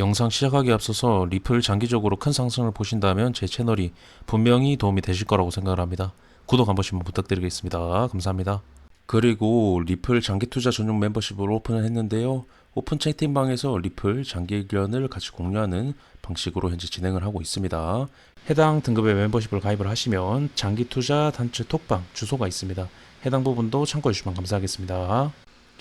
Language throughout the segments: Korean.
영상 시작하기에 앞서서 리플 장기적으로 큰 상승을 보신다면 제 채널이 분명히 도움이 되실 거라고 생각을 합니다. 구독 한 번씩만 부탁드리겠습니다. 감사합니다. 그리고 리플 장기 투자 전용 멤버십을 오픈을 했는데요. 오픈 채팅방에서 리플 장기 의견을 같이 공유하는 방식으로 현재 진행을 하고 있습니다. 해당 등급의 멤버십을 가입을 하시면 장기 투자 단체 톡방 주소가 있습니다. 해당 부분도 참고해 주시면 감사하겠습니다.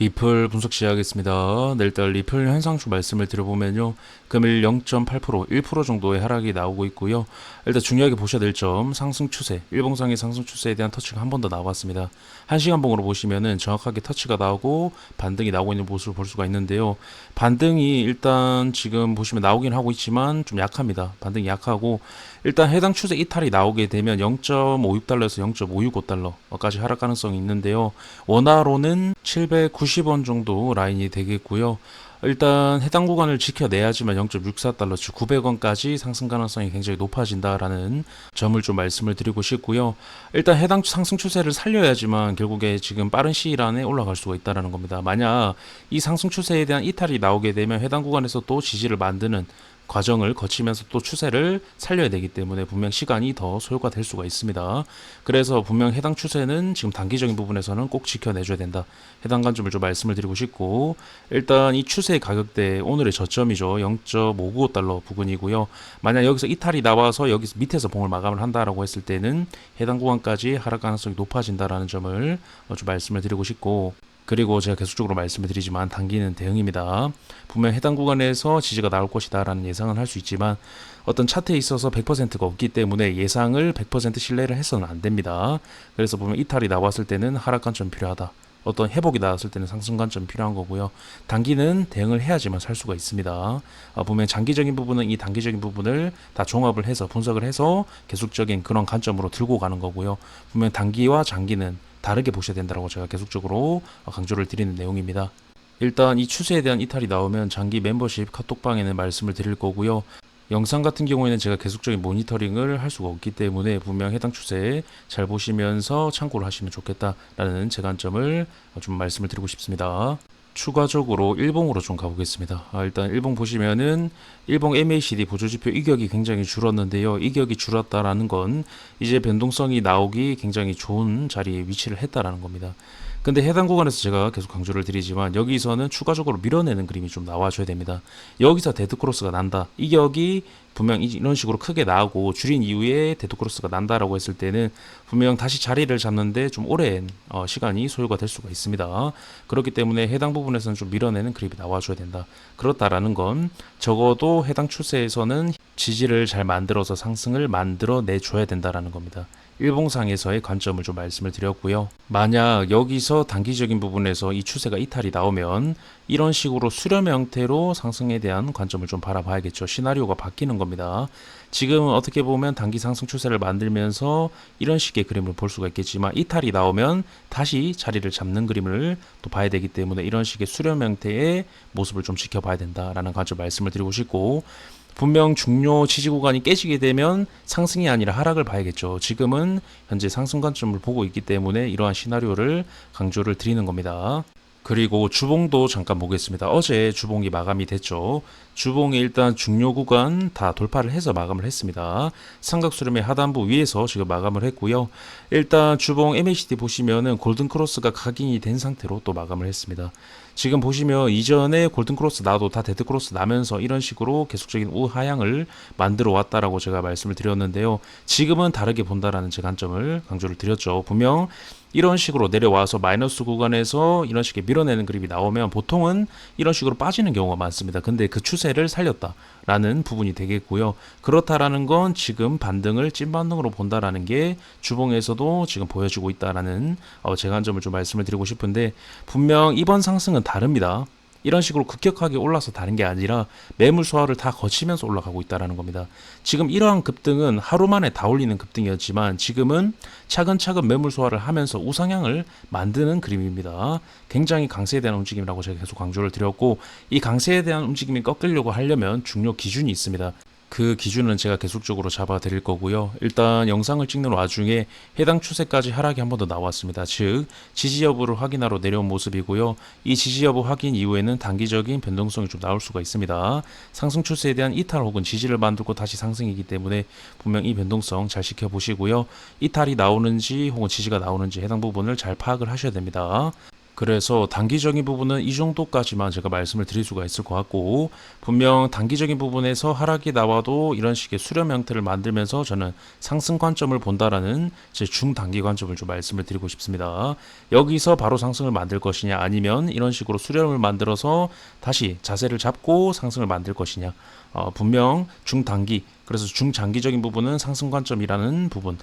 리플 분석 시작하겠습니다. 네, 일단 리플 현상주 말씀을 드려보면요. 금일 0.8%, 1% 정도의 하락이 나오고 있고요. 일단 중요하게 보셔야 될 점, 상승 추세, 일봉상의 상승 추세에 대한 터치가 한 번 더 나왔습니다. 한시간 봉으로 보시면은 정확하게 터치가 나오고 반등이 나오고 있는 모습을 볼 수가 있는데요. 반등이 일단 지금 보시면 나오긴 하고 있지만 좀 약합니다. 반등이 약하고 일단 해당 추세 이탈이 나오게 되면 0.56달러에서 0.565달러까지 하락 가능성이 있는데요. 원화로는 790원 정도 라인이 되겠고요. 일단 해당 구간을 지켜내야지만 0.64달러 즉 900원까지 상승 가능성이 굉장히 높아진다라는 점을 좀 말씀을 드리고 싶고요. 일단 해당 상승 추세를 살려야지만 결국에 지금 빠른 시일 안에 올라갈 수가 있다라는 겁니다. 만약 이 상승 추세에 대한 이탈이 나오게 되면 해당 구간에서 또 지지를 만드는 과정을 거치면서 또 추세를 살려야 되기 때문에 분명 시간이 더 소요가 될 수가 있습니다. 그래서 분명 해당 추세는 지금 단기적인 부분에서는 꼭 지켜내줘야 된다. 해당 관점을 좀 말씀을 드리고 싶고 일단 이 추세 가격대 오늘의 저점이죠. 0.595달러 부근이고요. 만약 여기서 이탈이 나와서 여기서 밑에서 봉을 마감을 한다라고 했을 때는 해당 구간까지 하락 가능성이 높아진다라는 점을 어, 좀 말씀을 드리고 싶고 그리고 제가 계속적으로 말씀을 드리지만 단기는 대응입니다. 분명 해당 구간에서 지지가 나올 것이다 라는 예상은 할수 있지만 어떤 차트에 있어서 100%가 없기 때문에 예상을 100% 신뢰를 해서는 안 됩니다. 그래서 보면 이탈이 나왔을 때는 하락 관점 필요하다. 어떤 회복이 나왔을 때는 상승 관점 필요한 거고요. 단기는 대응을 해야지만 살 수가 있습니다. 아, 보면 장기적인 부분은 이 단기적인 부분을 다 종합을 해서 분석을 해서 계속적인 그런 관점으로 들고 가는 거고요. 보면 단기와 장기는 다르게 보셔야 된다고 제가 계속적으로 강조를 드리는 내용입니다. 일단 이 추세에 대한 이탈이 나오면 장기 멤버십 카톡방에는 말씀을 드릴 거고요. 영상 같은 경우에는 제가 계속적인 모니터링을 할 수가 없기 때문에 분명 해당 추세에 잘 보시면서 참고를 하시면 좋겠다라는 제 관점을 좀 말씀을 드리고 싶습니다. 추가적으로 일봉으로 좀 가보겠습니다. 아, 일단 일봉 보시면은 일봉 MACD 보조지표 이격이 굉장히 줄었는데요. 이격이 줄었다라는 건 이제 변동성이 나오기 굉장히 좋은 자리에 위치를 했다라는 겁니다. 근데 해당 구간에서 제가 계속 강조를 드리지만 여기서는 추가적으로 밀어내는 그림이 좀 나와줘야 됩니다. 여기서 데드크로스가 난다. 이격이 분명 이런 식으로 크게 나오고 줄인 이후에 데드크로스가 난다라고 했을 때는 분명 다시 자리를 잡는데 좀 오랜 어, 시간이 소요가 될 수가 있습니다. 그렇기 때문에 해당 부분에서는 좀 밀어내는 그림이 나와줘야 된다. 그렇다라는 건 적어도 해당 추세에서는 지지를 잘 만들어서 상승을 만들어 내줘야 된다라는 겁니다. 일봉상에서의 관점을 좀 말씀을 드렸고요. 만약 여기서 단기적인 부분에서 이 추세가 이탈이 나오면 이런 식으로 수렴 형태로 상승에 대한 관점을 좀 바라봐야겠죠. 시나리오가 바뀌는 겁니다. 지금은 어떻게 보면 단기 상승 추세를 만들면서 이런 식의 그림을 볼 수가 있겠지만 이탈이 나오면 다시 자리를 잡는 그림을 또 봐야 되기 때문에 이런 식의 수렴 형태의 모습을 좀 지켜봐야 된다라는 관점 말씀을 드리고 싶고 분명 중요 지지 구간이 깨지게 되면 상승이 아니라 하락을 봐야겠죠. 지금은 현재 상승 관점을 보고 있기 때문에 이러한 시나리오를 강조를 드리는 겁니다. 그리고 주봉도 잠깐 보겠습니다. 어제 주봉이 마감이 됐죠. 주봉이 일단 중요 구간 다 돌파를 해서 마감을 했습니다. 삼각 수렴의 하단부 위에서 지금 마감을 했고요. 일단 주봉 MACD 보시면은 골든 크로스가 각인이 된 상태로 또 마감을 했습니다. 지금 보시면 이전에 골든 크로스 나도 다 데드 크로스 나면서 이런 식으로 계속적인 우하향을 만들어 왔다라고 제가 말씀을 드렸는데요. 지금은 다르게 본다라는 제 관점을 강조를 드렸죠. 분명 이런 식으로 내려와서 마이너스 구간에서 이런 식의 밀어내는 그림이 나오면 보통은 이런 식으로 빠지는 경우가 많습니다. 근데 그 추세를 살렸다라는 부분이 되겠고요. 그렇다라는 건 지금 반등을 찐 반등으로 본다라는 게 주봉에서도 지금 보여지고 있다라는 어, 제 관점을 좀 말씀을 드리고 싶은데 분명 이번 상승은 다릅니다. 이런 식으로 급격하게 올라서 다른 게 아니라 매물 소화를 다 거치면서 올라가고 있다라는 겁니다. 지금 이러한 급등은 하루 만에 다 올리는 급등이었지만 지금은 차근차근 매물 소화를 하면서 우상향을 만드는 그림입니다. 굉장히 강세에 대한 움직임이라고 제가 계속 강조를 드렸고 이 강세에 대한 움직임이 꺾이려고 하려면 중요 기준이 있습니다. 그 기준은 제가 계속적으로 잡아 드릴 거고요. 일단 영상을 찍는 와중에 해당 추세까지 하락이 한 번 더 나왔습니다. 즉 지지 여부를 확인하러 내려온 모습이고요. 이 지지 여부 확인 이후에는 단기적인 변동성이 좀 나올 수가 있습니다. 상승 추세에 대한 이탈 혹은 지지를 만들고 다시 상승이기 때문에 분명 이 변동성 잘 지켜보시고요. 이탈이 나오는지 혹은 지지가 나오는지 해당 부분을 잘 파악을 하셔야 됩니다. 그래서 단기적인 부분은 이 정도까지만 제가 말씀을 드릴 수가 있을 것 같고 분명 단기적인 부분에서 하락이 나와도 이런 식의 수렴 형태를 만들면서 저는 상승 관점을 본다라는 제 중단기 관점을 좀 말씀을 드리고 싶습니다. 여기서 바로 상승을 만들 것이냐 아니면 이런 식으로 수렴을 만들어서 다시 자세를 잡고 상승을 만들 것이냐 어, 분명 중단기 그래서 중장기적인 부분은 상승 관점이라는 부분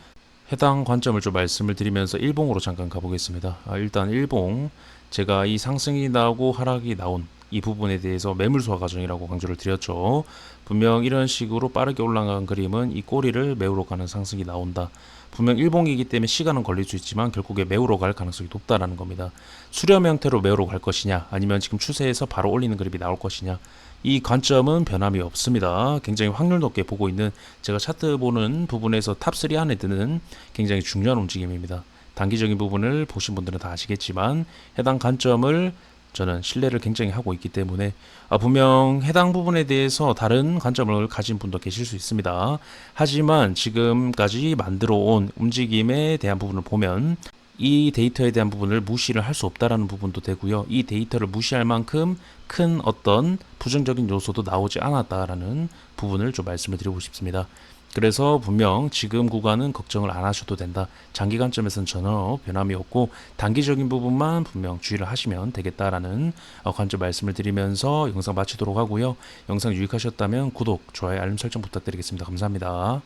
해당 관점을 좀 말씀을 드리면서 일봉으로 잠깐 가보겠습니다. 아, 일단 일봉 제가 이 상승이 나오고 하락이 나온 이 부분에 대해서 매물 소화 과정이라고 강조를 드렸죠. 분명 이런 식으로 빠르게 올라간 그림은 이 꼬리를 메우러 가는 상승이 나온다. 분명 일봉이기 때문에 시간은 걸릴 수 있지만 결국에 메우러 갈 가능성이 높다라는 겁니다. 수렴 형태로 메우러 갈 것이냐 아니면 지금 추세에서 바로 올리는 그림이 나올 것이냐 이 관점은 변함이 없습니다. 굉장히 확률 높게 보고 있는 제가 차트 보는 부분에서 탑3 안에 드는 굉장히 중요한 움직임입니다. 단기적인 부분을 보신 분들은 다 아시겠지만 해당 관점을 저는 신뢰를 굉장히 하고 있기 때문에 아, 분명 해당 부분에 대해서 다른 관점을 가진 분도 계실 수 있습니다. 하지만 지금까지 만들어 온 움직임에 대한 부분을 보면 이 데이터에 대한 부분을 무시를 할 수 없다라는 부분도 되고요. 이 데이터를 무시할 만큼 큰 어떤 부정적인 요소도 나오지 않았다라는 부분을 좀 말씀을 드리고 싶습니다. 그래서 분명 지금 구간은 걱정을 안 하셔도 된다. 장기 관점에서는 전혀 변함이 없고 단기적인 부분만 분명 주의를 하시면 되겠다라는 어, 관점 말씀을 드리면서 영상 마치도록 하고요. 영상 유익하셨다면 구독, 좋아요, 알림 설정 부탁드리겠습니다. 감사합니다.